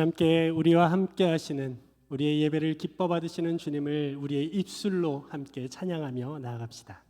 함께 우리와 함께 하시는 우리의 예배를 기뻐 받으시는 주님을 우리의 입술로 함께 찬양하며 나아갑시다.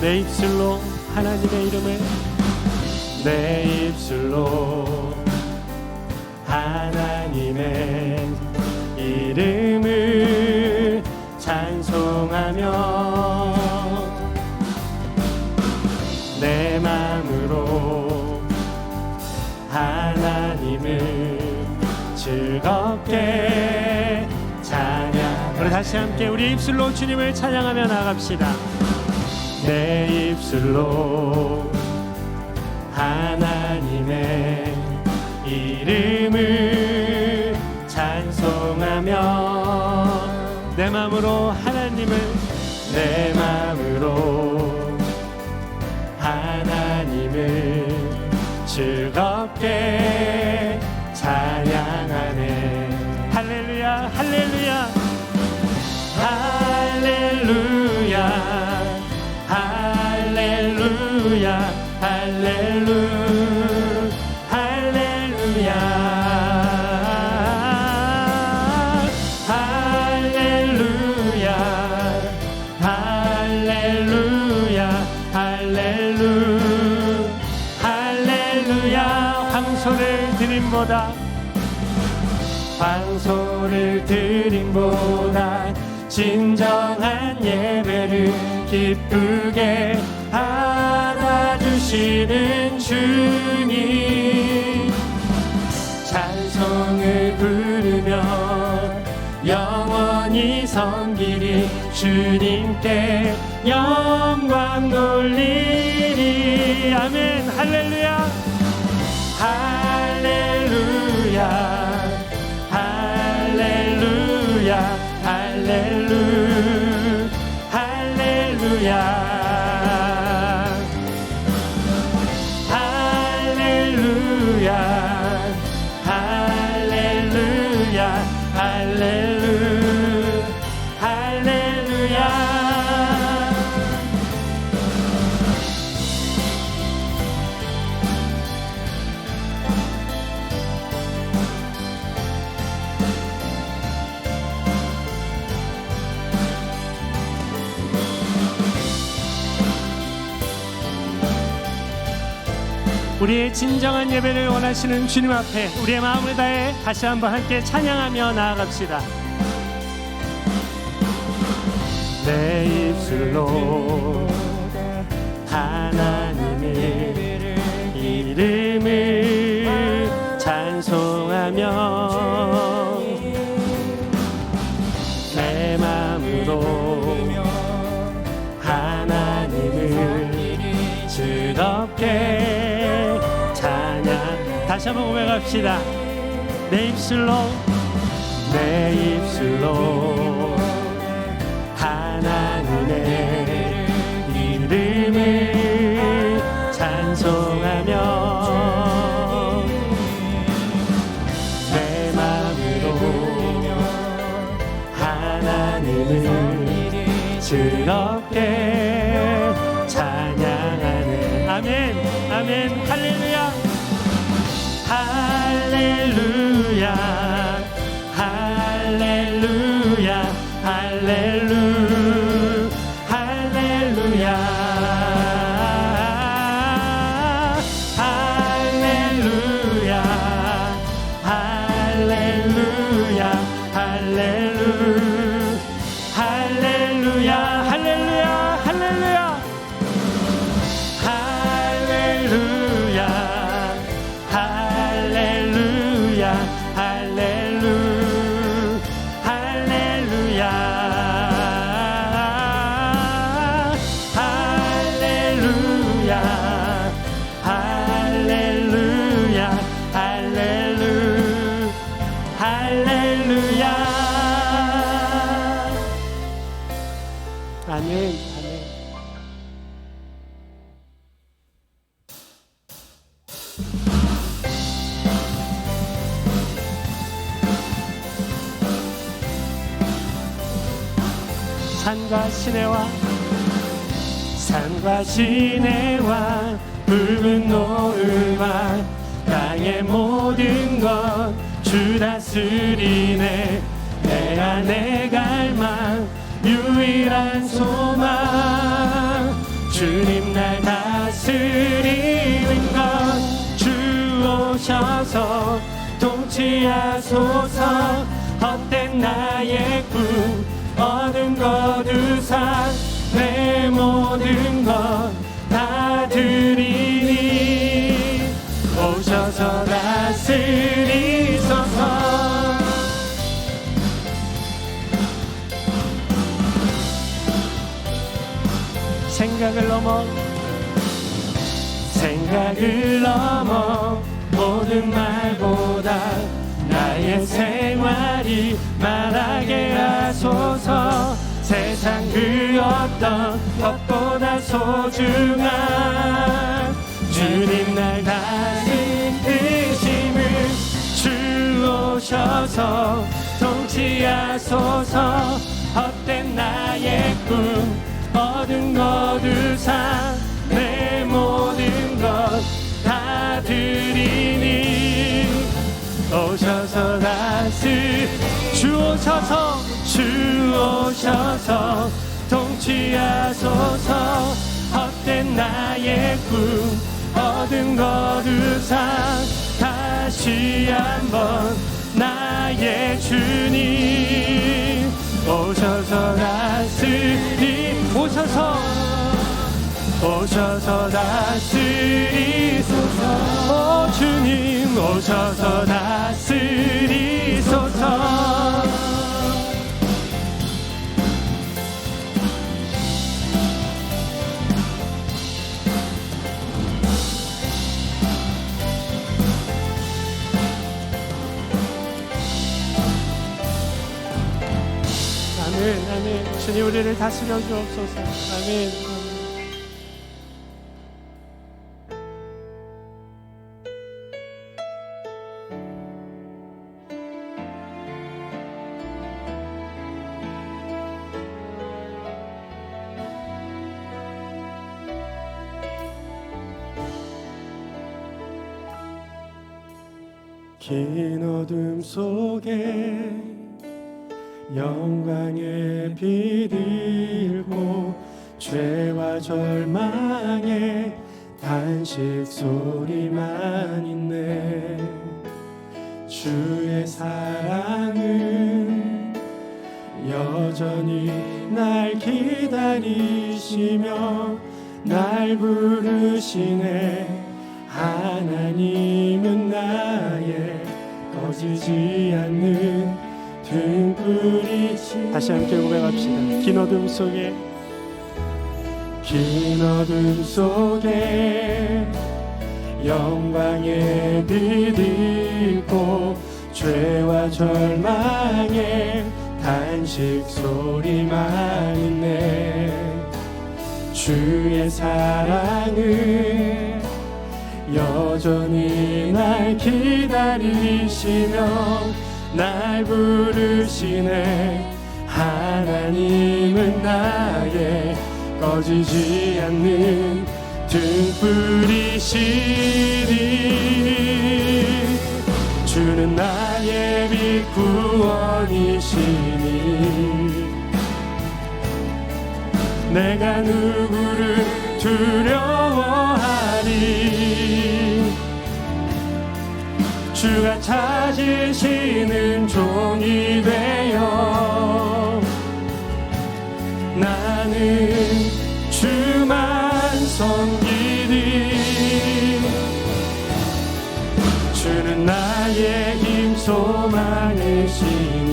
내 입술로 하나님의 이름을 내 입술로 하나님의 이름을 찬송하며 내 마음으로 하나님을 즐겁게 찬양 우리 다시 함께 우리 입술로 주님을 찬양하며 나갑시다 내 입술로 하나님의 이름을 찬송하며 내 마음으로 하나님을 내 마음으로 하나님을 즐겁게 찬양하네. 할렐루야 할렐루야. 할렐루야 할렐루 할렐루야. 할렐루야. 할렐루야. 할렐루. 할렐루야. 황소를 드림보다. 황소를 드림보다. 진정한 예배를 기쁘게 주님께 영광 돌리리. 아멘. 할렐루야. 할렐루야. 할렐루야. 할렐루. 할렐루야 우리의 진정한 예배를 원하시는 주님 앞에 우리의 마음을 다해 다시 한번 함께 찬양하며 나아갑시다. 내 입술로 한번 고백합시다. 내 입술로 내 입술로 할렐루야. 아멘 아멘. 산과 시내와 산과 시내와 붉은 노을과 땅의 모든 것 주 다스리네. 내 안에 갈망 유일한 소망. 주님 날 다스리는 것주 오셔서 통치하소서. 헛된 나의 꿈것 우산 내 모든 생각을 넘어 모든 말보다 나의 생활이 말하게 하소서. 세상 그 어떤 것보다 소중한 주님 날 다스리심을 주 오셔서 통치하소서. 헛된 나의 꿈 얻은 것 우산 드리니 오셔서 다시 주 오셔서 주 오셔서 통치하소서. 헛된 나의 꿈 얻은 것 우산 다시 한번 나의 주님. 오셔서 다스리 오셔서 오셔서 다스리소서. 오 주님 오셔서 다스리소서. 아멘 아멘. 주님 우리를 다스려 주옵소서. 아멘 긴 어둠 속에 영광의 빛 잃고 죄와 절망의 단식 소리만 있네. 주의 사랑은 여전히 날 기다리시며 날 부르시네. 하나님은 나의 꺼지지 않는 등불이시 다시 함께 고백합시다. 긴 어둠 속에. 긴 어둠 속에 영광의 빛 잃고 죄와 절망의 단식 소리만 있네. 주의 사랑은 여전히 날 기다리시며 날 부르시네. 하나님은 나의 꺼지지 않는 등불이시니 주는 나의 빛 구원이시니 내가 누구를 두려워 주가 찾으시는 종이 되어 나는 주만 섬기리. 주는 나의 힘 소망이시니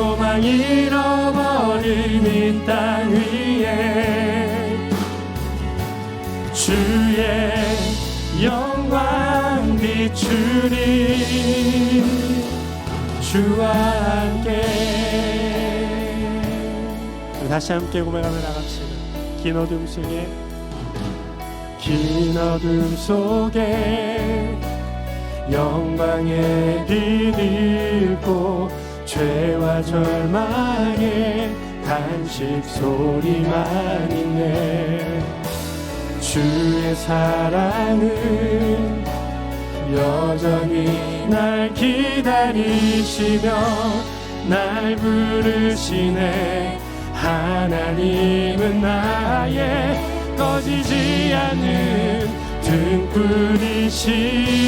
소망 잃어버린 이 땅 위에 주의 영광 비추리 주와 함께. 다시 함께 고백하며 나갑시다. 긴 어둠 속에 긴 어둠 속에 영광의 빛 잃고 죄와 절망의 단식 소리만 있네. 주의 사랑은 여전히 날 기다리시며 날 부르시네. 하나님은 나의 꺼지지 않는 등불이시니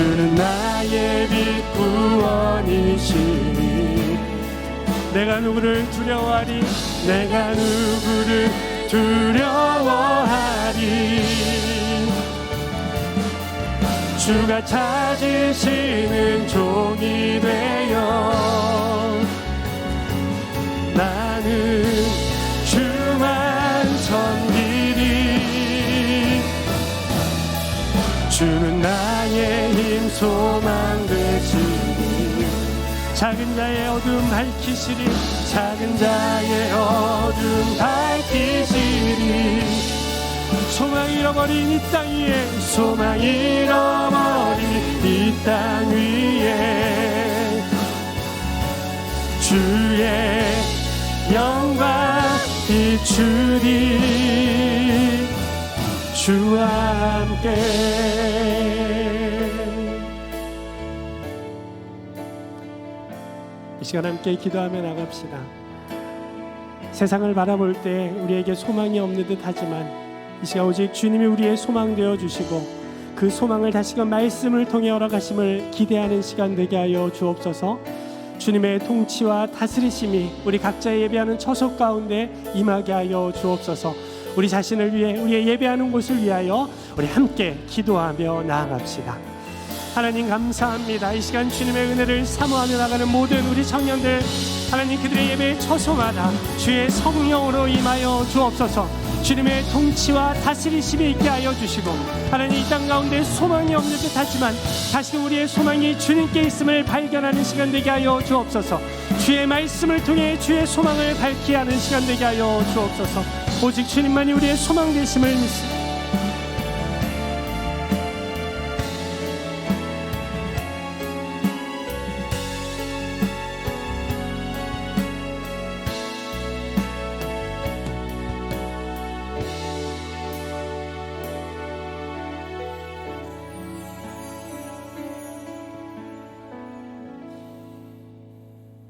주는 나의 빛 구원이시니 내가 누구를 두려워하리? 내가 누구를 두려워하리? 주가 찾으시는 종 자의 어둠 밝히시리 작은 자의 어둠 밝히시리. 소망 잃어버린 이 땅 위에 소망 잃어버린 이 땅 위에. 주의 영광 비추리 주와 함께 시간 함께 기도하며 나갑시다. 세상을 바라볼 때 우리에게 소망이 없는 듯 하지만 이 시간 오직 주님이 우리의 소망 되어 주시고 그 소망을 다시금 말씀을 통해 허락하심을 기대하는 시간 되게 하여 주옵소서. 주님의 통치와 다스리심이 우리 각자의 예배하는 처소 가운데 임하게 하여 주옵소서. 우리 자신을 위해 우리의 예배하는 곳을 위하여 우리 함께 기도하며 나아갑시다. 하나님 감사합니다. 이 시간 주님의 은혜를 사모하며 나가는 모든 우리 청년들 하나님 그들의 예배 처소마다 주의 성령으로 임하여 주옵소서. 주님의 통치와 다스리심이 있게 하여 주시고 하나님 이 땅 가운데 소망이 없는 듯 하지만 다시금 우리의 소망이 주님께 있음을 발견하는 시간 되게 하여 주옵소서. 주의 말씀을 통해 주의 소망을 밝게 하는 시간 되게 하여 주옵소서. 오직 주님만이 우리의 소망 되심을 믿습니다.